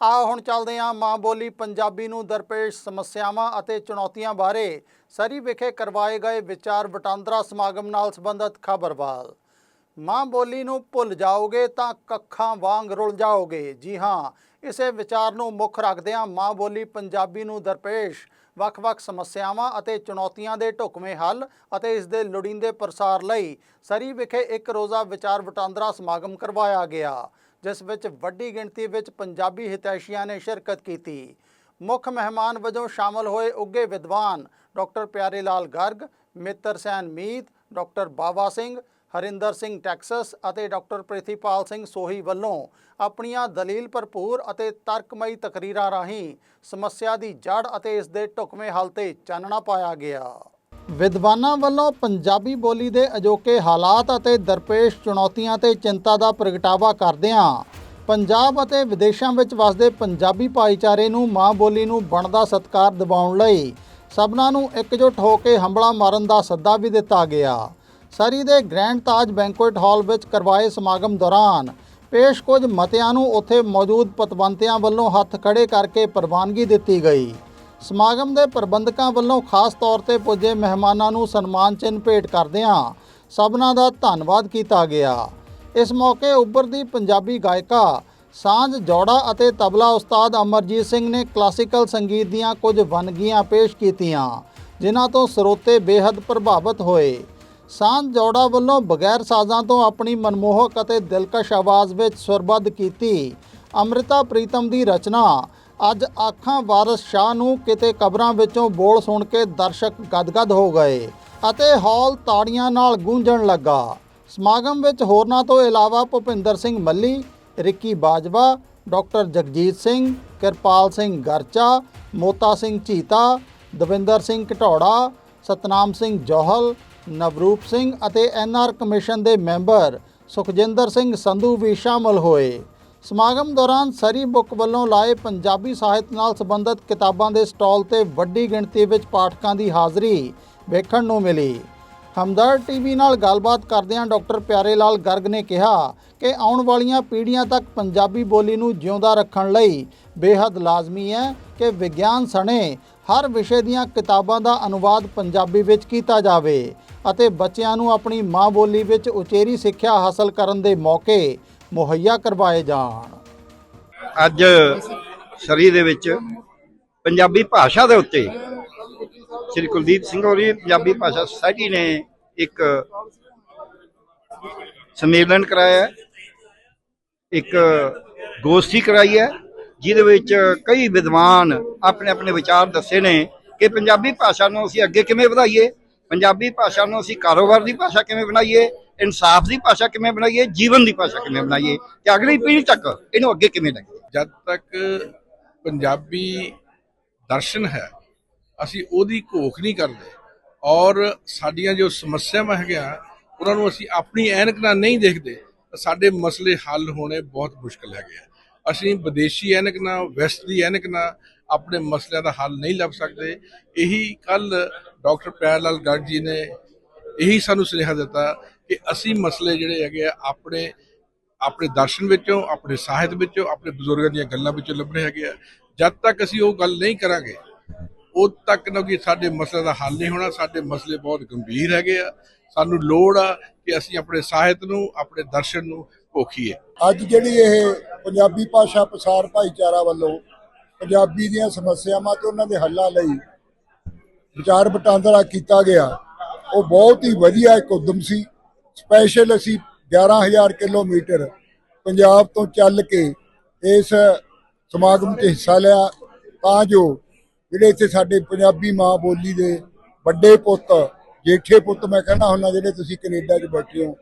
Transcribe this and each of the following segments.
ਆ ਹੁਣ ਚੱਲਦੇ ਹਾਂ ਮਾਂ ਬੋਲੀ ਪੰਜਾਬੀ ਨੂੰ ਦਰਪੇਸ਼ ਸਮੱਸਿਆਵਾਂ ਅਤੇ ਚੁਣੌਤੀਆਂ ਬਾਰੇ। ਸਰੀ ਵਿਖੇ ਕਰਵਾਏ ਗਏ ਵਿਚਾਰ ਵਟਾਂਦਰਾ ਸਮਾਗਮ ਨਾਲ ਸੰਬੰਧਿਤ ਖਬਰਵਾਲ ਮਾਂ ਬੋਲੀ ਨੂੰ ਭੁੱਲ ਜਾਓਗੇ ਤਾਂ ਕੱਖਾਂ ਵਾਂਗ ਰੁਲ ਜਾਓਗੇ। ਜੀ ਹਾਂ, ਇਸੇ ਵਿਚਾਰ ਨੂੰ ਮੁੱਖ ਰੱਖਦਿਆਂ ਮਾਂ ਬੋਲੀ ਪੰਜਾਬੀ ਨੂੰ ਦਰਪੇਸ਼ ਵੱਖ-ਵੱਖ ਸਮੱਸਿਆਵਾਂ ਅਤੇ ਚੁਣੌਤੀਆਂ ਦੇ ਢੁਕਵੇਂ ਹੱਲ ਅਤੇ ਇਸ ਦੇ ਲੋੜੀਂਦੇ ਪ੍ਰਸਾਰ ਲਈ ਸਰੀ ਵਿਖੇ ਇੱਕ ਰੋਜ਼ਾ ਵਿਚਾਰ ਵਟਾਂਦਰਾ ਸਮਾਗਮ ਕਰਵਾਇਆ ਗਿਆ। ਜਿਸ ਵਿੱਚ ਵੱਡੀ ਗਿਣਤੀ ਵਿੱਚ ਪੰਜਾਬੀ ਹਿਤੈਸ਼ੀਆਂ ਨੇ ਸ਼ਿਰਕਤ ਕੀਤੀ। ਮੁੱਖ ਮਹਿਮਾਨ ਵਜੋਂ ਸ਼ਾਮਲ ਹੋਏ ਉੱਗੇ ਵਿਦਵਾਨ ਡਾਕਟਰ ਪਿਆਰੇ ਲਾਲ ਗਰਗ, ਮਿੱਤਰ ਸੈਨ ਮੀਤ, ਡਾਕਟਰ ਬਾਵਾ ਸਿੰਘ, ਹਰਿੰਦਰ ਸਿੰਘ ਟੈਕਸਸ ਅਤੇ ਡਾਕਟਰ ਪ੍ਰਿਥੀਪਾਲ ਸਿੰਘ ਸੋਹੀ ਵੱਲੋਂ ਆਪਣੀਆਂ ਦਲੀਲ ਭਰਪੂਰ ਅਤੇ ਤਰਕਮਈ ਤਕਰੀਰਾਂ ਰਾਹੀਂ ਸਮੱਸਿਆ ਦੀ ਜੜ ਅਤੇ ਇਸ ਦੇ ਢੁਕਵੇਂ ਹੱਲ ਤੇ ਚਾਨਣਾ ਪਾਇਆ ਗਿਆ। ਵਿਦਵਾਨਾਂ ਵੱਲੋਂ ਪੰਜਾਬੀ ਬੋਲੀ ਦੇ ਅਜੋਕੇ ਹਾਲਾਤ ਅਤੇ ਦਰਪੇਸ਼ ਚੁਣੌਤੀਆਂ ਤੇ ਚਿੰਤਾ ਦਾ ਪ੍ਰਗਟਾਵਾ ਕਰਦਿਆਂ ਪੰਜਾਬ ਅਤੇ ਵਿਦੇਸ਼ਾਂ ਵਿੱਚ ਵਸਦੇ ਪੰਜਾਬੀ ਭਾਈਚਾਰੇ ਨੂੰ ਮਾਂ ਬੋਲੀ ਨੂੰ ਬਣਦਾ ਸਤਕਾਰ ਦਿਵਾਉਣ ਲਈ ਸਭਨਾਂ ਨੂੰ ਇਕਜੁੱਟ ਹੋ ਕੇ ਹੰਬਲਾ ਮਾਰਨ ਦਾ ਸੱਦਾ ਵੀ ਦਿੱਤਾ ਗਿਆ। ਸਰੀ ਦੇ ਗ੍ਰੈਂਡ ਤਾਜ ਬੈਂਕੁਏਟ ਹਾਲ ਵਿੱਚ ਕਰਵਾਏ ਸਮਾਗਮ ਦੌਰਾਨ ਪੇਸ਼ ਕੁਝ ਮਤਿਆਂ ਨੂੰ ਉੱਥੇ ਮੌਜੂਦ ਪਤਵੰਤਿਆਂ ਵੱਲੋਂ ਹੱਥ ਖੜੇ ਕਰਕੇ ਪ੍ਰਵਾਨਗੀ ਦਿੱਤੀ ਗਈ। ਸਮਾਗਮ ਦੇ ਪ੍ਰਬੰਧਕਾਂ ਵੱਲੋਂ ਖਾਸ ਤੌਰ ਤੇ ਪੁੱਜੇ ਮਹਿਮਾਨਾਂ ਨੂੰ ਸਨਮਾਨ ਚਿੰਨ੍ਹ ਭੇਟ ਕਰਦਿਆਂ ਸਭਨਾਂ ਦਾ ਧੰਨਵਾਦ ਕੀਤਾ ਗਿਆ। ਇਸ ਮੌਕੇ ਉੱਭਰਦੀ ਪੰਜਾਬੀ ਗਾਇਕਾ ਸਾਂਝ ਜੋੜਾ ਅਤੇ ਤਬਲਾ ਉਸਤਾਦ ਅਮਰਜੀਤ ਸਿੰਘ ਨੇ ਕਲਾਸੀਕਲ ਸੰਗੀਤ ਦੀਆਂ ਕੁਝ ਵੰਨਗੀਆਂ ਪੇਸ਼ ਕੀਤੀਆਂ, ਜਿਨ੍ਹਾਂ ਤੋਂ ਸਰੋਤੇ ਬੇहद ਪ੍ਰਭਾਵਿਤ ਹੋਏ। ਸਾਂਝ ਜੋੜਾ ਵੱਲੋਂ ਬਗੈਰ ਸਾਜ਼ਾਂ ਤੋਂ ਆਪਣੀ ਮਨਮੋਹਕ ਅਤੇ ਦਿਲਕਸ਼ ਆਵਾਜ਼ ਵਿੱਚ ਸੁਰਬੱਧ ਕੀਤੀ ਅੰਮ੍ਰਿਤਾ ਪ੍ਰੀਤਮ ਦੀ ਰਚਨਾ ਅੱਜ ਆਖਾਂ ਵਾਰਸ ਸ਼ਾਹ ਨੂੰ ਕਿਤੇ ਕਬਰਾਂ ਵਿੱਚੋਂ ਬੋਲ ਸੁਣ ਕੇ ਦਰਸ਼ਕ ਗਦਗਦ ਹੋ ਗਏ ਅਤੇ ਹਾਲ ਤਾੜੀਆਂ ਨਾਲ ਗੂੰਜਣ ਲੱਗਾ। ਸਮਾਗਮ ਵਿੱਚ ਹੋਰਨਾਂ ਤੋਂ ਇਲਾਵਾ ਭੁਪਿੰਦਰ ਸਿੰਘ ਮੱਲੀ, ਰਿੱਕੀ ਬਾਜਵਾ, ਡਾਕਟਰ ਜਗਜੀਤ ਸਿੰਘ, ਕਿਰਪਾਲ ਸਿੰਘ ਗਰਚਾ, ਮੋਤਾ ਸਿੰਘ ਚੀਤਾ ਦਵਿੰਦਰ ਸਿੰਘ ਘਟੌੜਾ, ਸਤਨਾਮ ਸਿੰਘ ਜੋਹਲ, ਨਵਰੂਪ ਸਿੰਘ ਅਤੇ ਐਨਆਰ ਕਮਿਸ਼ਨ ਦੇ ਮੈਂਬਰ ਸੁਖਜਿੰਦਰ ਸਿੰਘ ਸੰਧੂ ਵੀ ਸ਼ਾਮਲ ਹੋਏ। ਸਮਾਗਮ ਦੌਰਾਨ ਸਰੀ ਬੁੱਕ ਵੱਲੋਂ ਲਾਏ ਪੰਜਾਬੀ ਸਾਹਿਤ ਨਾਲ ਸੰਬੰਧਿਤ ਕਿਤਾਬਾਂ ਦੇ ਸਟਾਲ ਤੇ ਵੱਡੀ ਗਿਣਤੀ ਵਿੱਚ ਪਾਠਕਾਂ ਦੀ ਹਾਜ਼ਰੀ ਵੇਖਣ ਨੂੰ ਮਿਲੀ। ਹਮਦਰਦ ਟੀਵੀ ਨਾਲ ਗੱਲਬਾਤ ਕਰਦਿਆਂ ਡਾਕਟਰ ਪਿਆਰੇ ਲਾਲ ਗਰਗ ਨੇ ਕਿਹਾ ਕਿ ਆਉਣ ਵਾਲੀਆਂ ਪੀੜ੍ਹੀਆਂ ਤੱਕ ਪੰਜਾਬੀ ਬੋਲੀ ਨੂੰ ਜਿਉਂਦਾ ਰੱਖਣ ਲਈ ਬੇहद ਲਾਜ਼ਮੀ ਹੈ ਕਿ ਵਿਗਿਆਨ ਸਣੇ ਹਰ ਵਿਸ਼ੇ ਦੀਆਂ ਕਿਤਾਬਾਂ ਦਾ ਅਨੁਵਾਦ ਪੰਜਾਬੀ ਵਿੱਚ ਕੀਤਾ ਜਾਵੇ ਅਤੇ ਬੱਚਿਆਂ ਨੂੰ ਆਪਣੀ ਮਾਂ ਬੋਲੀ ਵਿੱਚ ਉਚੇਰੀ ਸਿੱਖਿਆ ਹਾਸਲ ਕਰਨ ਦੇ ਮੌਕੇ ਮੁਹੱਈਆ ਕਰਵਾਏ ਜਾਣ ਅੱਜ ਸਰੀ ਦੇ ਵਿੱਚ ਪੰਜਾਬੀ ਭਾਸ਼ਾ ਦੇ ਉੱਤੇ ਸ੍ਰੀ ਕੁਲਦੀਪ ਸਿੰਘ ਹੋਰੀ, ਪੰਜਾਬੀ ਭਾਸ਼ਾ ਸੁਸਾਇਟੀ ਨੇ ਇੱਕ ਸੰਮੇਲਨ ਕਰਾਇਆ ਹੈ। ਇੱਕ ਗੋਸ਼ਟੀ ਕਰਾਈ ਹੈ, ਜਿਹਦੇ ਵਿੱਚ ਕਈ ਵਿਦਵਾਨ ਆਪਣੇ ਆਪਣੇ ਵਿਚਾਰ ਦੱਸੇ ਨੇ ਕਿ ਪੰਜਾਬੀ ਭਾਸ਼ਾ ਨੂੰ ਅਸੀਂ ਅੱਗੇ ਕਿਵੇਂ ਵਧਾਈਏ, ਪੰਜਾਬੀ ਭਾਸ਼ਾ ਨੂੰ ਅਸੀਂ ਕਾਰੋਬਾਰ ਦੀ ਭਾਸ਼ਾ ਕਿਵੇਂ ਬਣਾਈਏ ਇਨਸਾਫ ਦੀ ਭਾਸ਼ਾ ਕਿਵੇਂ ਬਣਾਈਏ, ਜੀਵਨ ਦੀ ਭਾਸ਼ਾ ਕਿਵੇਂ ਬਣਾਈਏ ਤੇ ਅਗਲੀ ਪੀੜ੍ਹੀ ਤੱਕ ਇਹਨੂੰ ਅੱਗੇ ਕਿਵੇਂ ਲੈ ਜਦ ਤੱਕ ਪੰਜਾਬੀ ਦਰਸ਼ਨ ਹੈ, ਅਸੀਂ ਉਹਦੀ ਘੋਖ ਨਹੀਂ ਕਰਦੇ ਔਰ ਸਾਡੀਆਂ ਜੋ ਸਮੱਸਿਆਵਾਂ ਹੈਗੀਆਂ, ਉਹਨਾਂ ਨੂੰ ਅਸੀਂ ਆਪਣੀ ਐਨਕ ਨਾਲ ਨਹੀਂ ਦੇਖਦੇ, ਤਾਂ ਸਾਡੇ ਮਸਲੇ ਹੱਲ ਹੋਣੇ ਬਹੁਤ ਮੁਸ਼ਕਲ ਹੈਗੇ ਆ। ਅਸੀਂ ਵਿਦੇਸ਼ੀ ਐਨਕ ਨਾਲ, ਵੈਸਟ ਦੀ ਐਨਕ ਨਾਲ ਆਪਣੇ ਮਸਲਿਆਂ ਦਾ ਹੱਲ ਨਹੀਂ ਲੱਭ ਸਕਦੇ। ਇਹੀ ਕੱਲ ਡਾਕਟਰ ਪਿਆਰ ਲਾਲ ਗਰਗ ਜੀ ਨੇ ਇਹੀ ਸਾਨੂੰ ਸੁਨੇਹਾ ਦਿੱਤਾ ਕਿ ਅਸੀਂ ਮਸਲੇ ਜਿਹੜੇ ਹੈਗੇ ਆ ਆਪਣੇ ਆਪਣੇ ਦਰਸ਼ਨ ਵਿੱਚੋਂ, ਆਪਣੇ ਸਾਹਿਤ ਵਿੱਚੋਂ, ਆਪਣੇ ਬਜ਼ੁਰਗਾਂ ਦੀਆਂ ਗੱਲਾਂ ਵਿੱਚੋਂ ਲੱਭਣੇ ਹੈਗੇ ਆ। ਜਦ ਤੱਕ ਅਸੀਂ ਉਹ ਗੱਲ ਨਹੀਂ ਕਰਾਂਗੇ, ਉਦ ਤੱਕ ਨਾ ਕਿ ਸਾਡੇ ਮਸਲੇ ਦਾ ਹੱਲ ਨਹੀਂ ਹੋਣਾ, ਸਾਡੇ ਮਸਲੇ ਬਹੁਤ ਗੰਭੀਰ ਹੈਗੇ ਆ। ਸਾਨੂੰ ਲੋੜ ਆ ਕਿ ਅਸੀਂ ਆਪਣੇ ਸਾਹਿਤ ਨੂੰ, ਆਪਣੇ ਦਰਸ਼ਨ ਨੂੰ ਭੋਖੀਏ। ਅੱਜ ਜਿਹੜੀ ਇਹ ਪੰਜਾਬੀ ਭਾਸ਼ਾ ਪ੍ਰਸਾਰ ਭਾਈਚਾਰਾ ਵੱਲੋਂ ਪੰਜਾਬੀ ਦੀਆਂ ਸਮੱਸਿਆਵਾਂ ਤੇ ਉਹਨਾਂ ਦੇ ਹੱਲਾਂ ਲਈ ਵਿਚਾਰ ਵਟਾਂਦਰਾ ਕੀਤਾ ਗਿਆ। ਉਹ ਬਹੁਤ ਹੀ ਵਧੀਆ ਇੱਕ ਉਦਮ ਸੀ। ਸਪੈਸ਼ਲ ਅਸੀਂ 11000 ਕਿਲੋਮੀਟਰ ਪੰਜਾਬ ਤੋਂ ਚੱਲ ਕੇ ਇਸ ਸਮਾਗਮ 'ਚ ਹਿੱਸਾ ਲਿਆ। ਤਾਂ ਜੋ ਜਿਹੜੇ ਇੱਥੇ ਸਾਡੇ ਪੰਜਾਬੀ ਮਾਂ ਬੋਲੀ ਦੇ ਵੱਡੇ ਪੁੱਤ, ਜੇਠੇ ਪੁੱਤ ਮੈਂ ਕਹਿੰਦਾ ਹੁੰਦਾ, ਜਿਹੜੇ ਤੁਸੀਂ ਕੈਨੇਡਾ 'ਚ ਬੈਠੇ ਹੋ,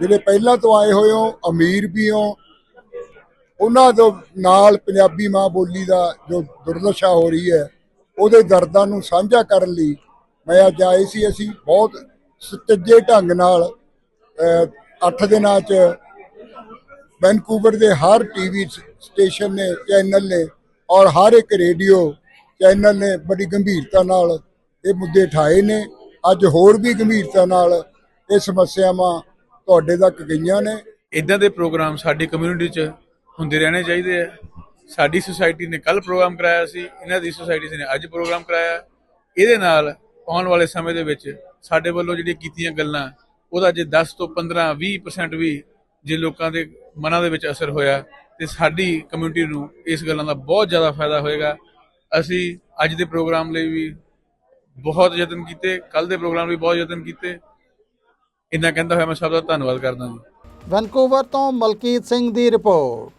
ਜਿਹੜੇ ਪਹਿਲਾਂ ਤੋਂ ਆਏ ਹੋਏ ਹੋ, ਅਮੀਰ ਵੀ ਹੋ, ਉਹਨਾਂ ਦੇ ਨਾਲ ਪੰਜਾਬੀ ਮਾਂ ਬੋਲੀ ਦਾ ਜੋ ਦੁਰਦਸ਼ਾ ਹੋ ਰਹੀ ਹੈ, ਉਹਦੇ ਦਰਦਾਂ ਨੂੰ ਸਾਂਝਾ ਕਰਨ ਲਈ ਮੈਂ ਅੱਜ ਆਏ ਸੀ, ਅਸੀਂ ਬਹੁਤ ਸੁਚੱਜੇ ਢੰਗ ਨਾਲ ਅੱਠ ਦਿਨਾਂ 'ਚ ਵੈਨਕੂਵਰ ਦੇ ਹਰ ਟੀਵੀ ਸਟੇਸ਼ਨ ਨੇ, ਚੈਨਲ ਨੇ ਔਰ ਹਰ ਇੱਕ ਰੇਡੀਓ ਚੈਨਲ ਨੇ ਬੜੀ ਗੰਭੀਰਤਾ ਨਾਲ ਇਹ ਮੁੱਦੇ ਠਾਏ ਨੇ। ਅੱਜ ਹੋਰ ਵੀ ਗੰਭੀਰਤਾ ਨਾਲ ਇਹ ਸਮੱਸਿਆਵਾਂ ਤੁਹਾਡੇ ਤੱਕ ਗਈਆਂ ਨੇ। ਇਦਾਂ ਦੇ ਪ੍ਰੋਗਰਾਮ ਸਾਡੀ ਕਮਿਊਨਿਟੀ 'ਚ ਹੁੰਦੇ ਰਹਿਣੇ ਚਾਹੀਦੇ ਆ। ਸਾਡੀ ਸੁਸਾਇਟੀ ਨੇ ਕੱਲ ਪ੍ਰੋਗਰਾਮ ਕਰਾਇਆ ਸੀ, ਇਹਨਾਂ ਦੀ ਸੁਸਾਇਟੀ ਨੇ ਅੱਜ ਪ੍ਰੋਗਰਾਮ ਕਰਾਇਆ। ਇਹਦੇ ਨਾਲ ਆਉਣ ਵਾਲੇ ਸਮੇਂ ਦੇ ਵਿੱਚ ਸਾਡੇ ਵੱਲੋਂ ਜਿਹੜੀਆਂ ਕੀਤੀਆਂ ਗੱਲਾਂ, ਉਹਦਾ ਜੇ 10 ਤੋਂ 15 20% ਵੀ ਜੇ ਲੋਕਾਂ ਦੇ ਮਨਾਂ ਦੇ ਵਿੱਚ ਅਸਰ ਹੋਇਆ, ਤੇ ਸਾਡੀ ਕਮਿਊਨਿਟੀ ਨੂੰ ਇਸ ਗੱਲਾਂ ਦਾ ਬਹੁਤ ਜ਼ਿਆਦਾ ਫਾਇਦਾ ਹੋਏਗਾ। ਅਸੀਂ ਅੱਜ ਦੇ ਪ੍ਰੋਗਰਾਮ ਲਈ ਵੀ ਬਹੁਤ ਯਤਨ ਕੀਤੇ ਕੱਲ ਦੇ ਪ੍ਰੋਗਰਾਮ ਲਈ ਬਹੁਤ ਯਤਨ ਕੀਤੇ। ਇੰਨਾ ਕਹਿੰਦਾ ਹੋਇਆ ਮੈਂ ਸਭ ਦਾ ਧੰਨਵਾਦ ਕਰਦਾ ਜੀ। ਵੈਨਕੂਵਰ ਤੋਂ ਮਲਕੀਤ ਸਿੰਘ ਦੀ ਰਿਪੋਰਟ।